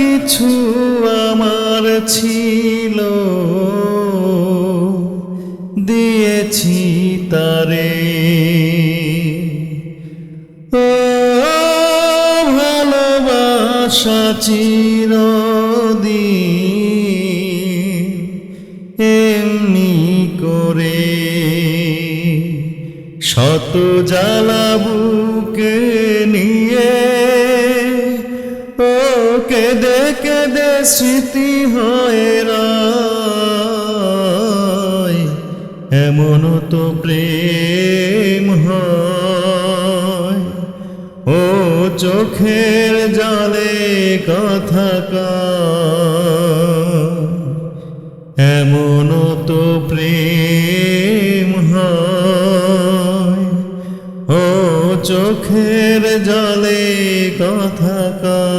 কিছু আমার ছিল। দিয়েছি তারে। ও ভালোবাসা চিরদিন এমনি করে শত জ্বালা কেঁদে কেঁদে স্মৃতি হয়ে রয়। এমন তো প্রেম হয়। ও চোখের জলে কথা এমন তো প্রেম হয়। ও চোখের জলে কথা কয়।